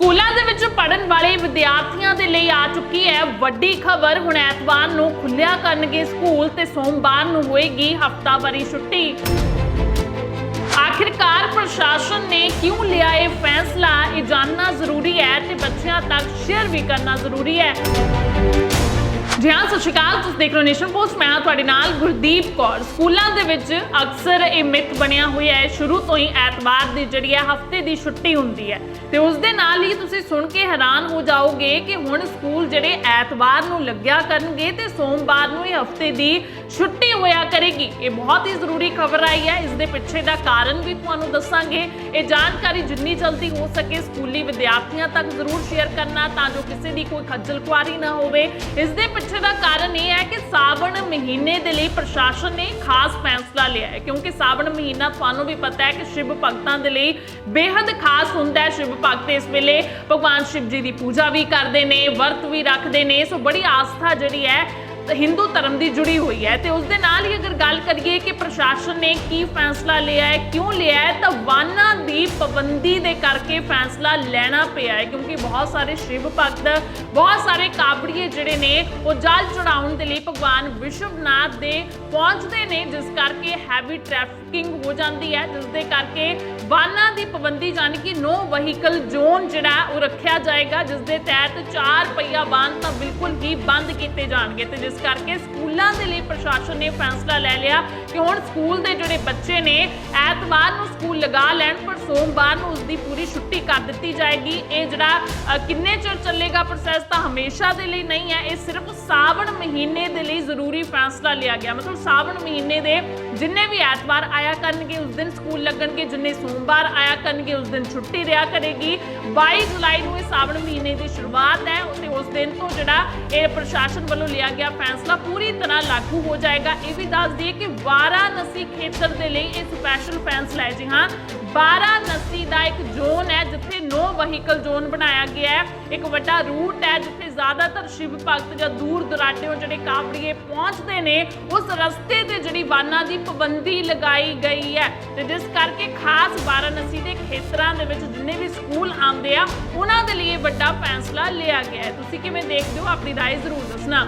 ਸਕੂਲਾਂ ਦੇ ਵਿੱਚ ਪੜਨ ਵਾਲੇ ਵਿਦਿਆਰਥੀਆਂ ਦੇ ਲਈ ਆ ਚੁੱਕੀ ਹੈ ਵੱਡੀ ਖਬਰ। ਹੁਣ ਐਤਵਾਰ ਨੂੰ ਖੁੱਲਿਆ ਕਰਨਗੇ ਸਕੂਲ ਤੇ ਸੋਮਵਾਰ ਨੂੰ ਹੋਏਗੀ ਹਫਤਾਵਾਰੀ ਛੁੱਟੀ। ਆਖਿਰਕਾਰ ਪ੍ਰਸ਼ਾਸਨ ਨੇ ਕਿਉਂ ਲਿਆ ਇਹ ਫੈਸਲਾ? ਇਹ ਜਾਣਨਾ ਜ਼ਰੂਰੀ ਹੈ ਤੇ ਬੱਚਿਆਂ ਤੱਕ ਸ਼ੇਅਰ ਵੀ ਕਰਨਾ ਜ਼ਰੂਰੀ ਹੈ। ਜੀ ਹਾਂ ਸਤਿ ਸ਼੍ਰੀ ਅਕਾਲ ਤੁਸੀਂ ਦੇਖ ਰਹੇ ਹੋ ਨੇਸ਼ਨ ਪੋਸਟ ਮੈਂ ਹਾਂ ਤੁਹਾਡੇ ਨਾਲ ਗੁਰਦੀਪ ਕੌਰ ਸਕੂਲਾਂ ਦੇ ਵਿੱਚ ਅਕਸਰ ਇਹ ਮਿੱਥ ਬਣਿਆ ਹੋਇਆ ਹੈ ਸ਼ੁਰੂ ਤੋਂ ਹੀ ਐਤਵਾਰ ਦੀ ਜਿਹੜੀ ਹੈ ਹਫ਼ਤੇ ਦੀ ਛੁੱਟੀ ਹੁੰਦੀ ਹੈ ਤੇ ਉਸ ਦੇ ਨਾਲ ਹੀ ਤੁਸੀਂ ਸੁਣ ਕੇ ਹੈਰਾਨ ਹੋ ਜਾਓਗੇ ਕਿ ਹੁਣ ਸਕੂਲ ਜਿਹੜੇ ਐਤਵਾਰ ਨੂੰ ਲੱਗਿਆ ਕਰਨਗੇ ਤੇ ਸੋਮਵਾਰ ਨੂੰ ਇਹ ਹਫ਼ਤੇ ਦੀ ਛੁੱਟੀ ਹੋਇਆ ਕਰੇਗੀ। ਇਹ ਬਹੁਤ ਹੀ ਜ਼ਰੂਰੀ ਖਬਰ ਆਈ ਹੈ। ਇਸ ਦੇ ਪਿੱਛੇ ਦਾ ਕਾਰਨ ਵੀ ਤੁਹਾਨੂੰ ਦੱਸਾਂਗੇ। ਇਹ ਜਾਣਕਾਰੀ ਜਿੰਨੀ ਜਲਦੀ ਹੋ ਸਕੇ ਸਕੂਲੀ ਵਿਦਿਆਰਥੀਆਂ ਤੱਕ ਜ਼ਰੂਰ ਸ਼ੇਅਰ ਕਰਨਾ ਤਾਂ ਜੋ ਕਿਸੇ ਦੀ ਕੋਈ ਖੱਜਲ ਖੁਆਰੀ ਨਾ ਹੋਵੇ। ਇਸ ਦੇ ਪਿੱਛੇ ਦਾ ਕਾਰਨ ਇਹ ਹੈ ਕਿ ਸਾਵਣ ਮਹੀਨੇ ਦੇ ਲਈ ਪ੍ਰਸ਼ਾਸਨ ਨੇ ਖਾਸ ਫੈਸਲਾ ਲਿਆ ਹੈ। ਕਿਉਂਕਿ ਸਾਵਣ ਮਹੀਨਾ ਤੁਹਾਨੂੰ ਵੀ ਪਤਾ ਹੈ ਕਿ ਸ਼ਿਵ ਭਗਤਾਂ ਦੇ ਲਈ ਬੇहद ਖਾਸ ਹੁੰਦਾ ਹੈ ਸ਼ਿਵ ਭਗਤ। ਇਸ ਵੇਲੇ ਭਗਵਾਨ ਸ਼ਿਵ ਜੀ ਦੀ ਪੂਜਾ ਵੀ ਕਰਦੇ ਨੇ, ਵਰਤ ਵੀ ਰੱਖਦੇ ਨੇ। ਸੋ ਬੜੀ ਆਸਥਾ ਜਿਹੜੀ ਹੈ ਹਿੰਦੂ ਧਰਮ ਦੀ ਜੁੜੀ ਹੋਈ ਹੈ ਤੇ ਉਸ ਦੇ ਨਾਲ ਹੀ ਅਗਰ ਗੱਲ ਕਰੀਏ ਕਿ ਪ੍ਰਸ਼ਾਸਨ ਨੇ ਕੀ ਫੈਸਲਾ ਲਿਆ ਹੈ, ਕਿਉਂ ਲਿਆ ਹੈ, ਤਾਂ ਵਾਹਨਾਂ ਦੀ ਪਾਬੰਦੀ ਦੇ ਕਰਕੇ ਫੈਸਲਾ ਲੈਣਾ ਪਿਆ ਹੈ, ਕਿਉਂਕਿ ਬਹੁਤ ਸਾਰੇ ਸ਼ਿਵ ਭਗਤ, ਬਹੁਤ ਸਾਰੇ ਕਾਬੜੀਏ ਜਿਹੜੇ ਨੇ, ਉਹ ਜਲ ਚੜਾਉਣ ਦੇ ਲਈ ਭਗਵਾਨ ਵਿਸ਼ਵਨਾਥ ਦੇ ਪਹੁੰਚਦੇ ਨੇ, ਜਿਸ ਕਰਕੇ ਹੈਵੀ ਟ੍ਰੈਫਿਕਿੰਗ ਹੋ ਜਾਂਦੀ ਹੈ, ਜਿਸ ਦੇ ਕਰਕੇ ਵਾਹਨਾਂ ਦੀ ਪਾਬੰਦੀ ਜਾਨੀ ਕਿ ਨੋ ਵਹੀਕਲ ਜ਼ੋਨ ਜਿਹੜਾ ਉਹ ਰੱਖਿਆ ਜਾਏਗਾ, ਜਿਸ ਦੇ ਤਹਿਤ ਚਾਰ ਪਹੀਆ ਵਾਹਨ ਤਾਂ ਬਿਲਕੁਲ ਹੀ ਬੰਦ ਕੀਤੇ ਜਾਣਗੇ ਤੇ ਜਿਸ ਕਰਕੇ ਸਕੂਲਾਂ ਦੇ ਲਈ ਪ੍ਰਸ਼ਾਸਨ ਨੇ ਫੈਸਲਾ ਲੈ ਲਿਆ ਕਿ ਹੁਣ ਸਕੂਲ ਦੇ ਜਿਹੜੇ ਬੱਚੇ ਨੇ, ਐਤਵਾਰ ਨੂੰ ਸਕੂਲ ਲਗਾ ਲੈਣ ਸੋਮਵਾਰ ਨੂੰ ਉਸ ਦੀ ਪੂਰੀ ਛੁੱਟੀ ਕਰ ਦਿੱਤੀ ਜਾਏਗੀ। ਇਹ ਜਿਹੜਾ ਕਿੰਨੇ ਚਿਰ ਚੱਲੇਗਾ ਪ੍ਰੋਸੈਸ ਤਾਂ ਹਮੇਸ਼ਾ ਦੇ ਲਈ ਨਹੀਂ ਹੈ। ਇਹ ਸਿਰਫ ਸਾਵਣ ਮਹੀਨੇ ਦੇ ਲਈ ਜ਼ਰੂਰੀ ਫੈਸਲਾ ਲਿਆ ਗਿਆ। ਮਤਲਬ ਸਾਵਣ ਮਹੀਨੇ ਦੇ ਜਿੰਨੇ ਵੀ ਐਤਵਾਰ ਆਇਆ ਕਰਨਗੇ, ਉਸ ਦਿਨ ਸਕੂਲ ਲੱਗਣਗੇ। ਜਿੰਨੇ ਸੋਮਵਾਰ ਆਇਆ ਕਰਨਗੇ, ਉਸ ਦਿਨ ਛੁੱਟੀ ਰਿਹਾ ਕਰੇਗੀ। 22 ਜੁਲਾਈ ਨੂੰ ਇਹ ਸਾਵਣ ਮਹੀਨੇ ਦੀ ਸ਼ੁਰੂਆਤ ਹੈ ਤੇ ਉਸ ਦਿਨ ਤੋਂ ਜਿਹੜਾ ਇਹ ਪ੍ਰਸ਼ਾਸਨ ਵੱਲੋਂ ਲਿਆ ਗਿਆ ਫੈਸਲਾ ਪੂਰੀ ਤਰ੍ਹਾਂ ਲਾਗੂ ਹੋ ਜਾਏਗਾ। ਇਹ ਵੀ ਦੱਸ ਦਈਏ ਕਿ ਵਾਰਾਣਸੀ ਖੇਤਰ ਦੇ ਲਈ ਇਹ ਸਪੈਸ਼ਲ ਫੈਸਲਾ ਹੈ ਜੀ ਹਾਂ। ਵਾਰਾਣਸੀ ਦਾ ਇੱਕ ਜ਼ੋਨ ਹੈ, ਜਿੱਥੇ ਨੋ ਵਹੀਕਲ ਜ਼ੋਨ ਬਣਾਇਆ ਗਿਆ ਹੈ। ਇੱਕ ਵੱਡਾ ਰੂਟ ਹੈ, ਜਿੱਥੇ ਜ਼ਿਆਦਾਤਰ ਸ਼ਿਵ ਭਗਤ ਜਾਂ ਦੂਰ ਦੁਰਾਡਿਓਂ ਜਿਹੜੇ ਕਾਵੜੀਏ ਪਹੁੰਚਦੇ ਨੇ, ਉਸ ਰਸਤੇ ਤੇ ਜਿਹੜੀ ਵਾਹਨਾਂ ਦੀ ਪਾਬੰਦੀ ਲਗਾਈ ਗਈ ਹੈ। ਤੇ ਜਿਸ ਕਰਕੇ ਖਾਸ ਵਾਰਾਣਸੀ ਦੇ ਖੇਤਰਾਂ ਦੇ ਵਿੱਚ ਜਿੰਨੇ ਵੀ ਸਕੂਲ ਆਉਂਦੇ ਆ ਉਹਨਾਂ ਦੇ ਲਈ ਇਹ ਵੱਡਾ ਫੈਸਲਾ ਲਿਆ ਗਿਆ ਹੈ ਤੁਸੀਂ ਕਿਵੇਂ ਦੇਖਦੇ ਹੋ ਆਪਣੀ رائے ਜ਼ਰੂਰ ਦੱਸਣਾ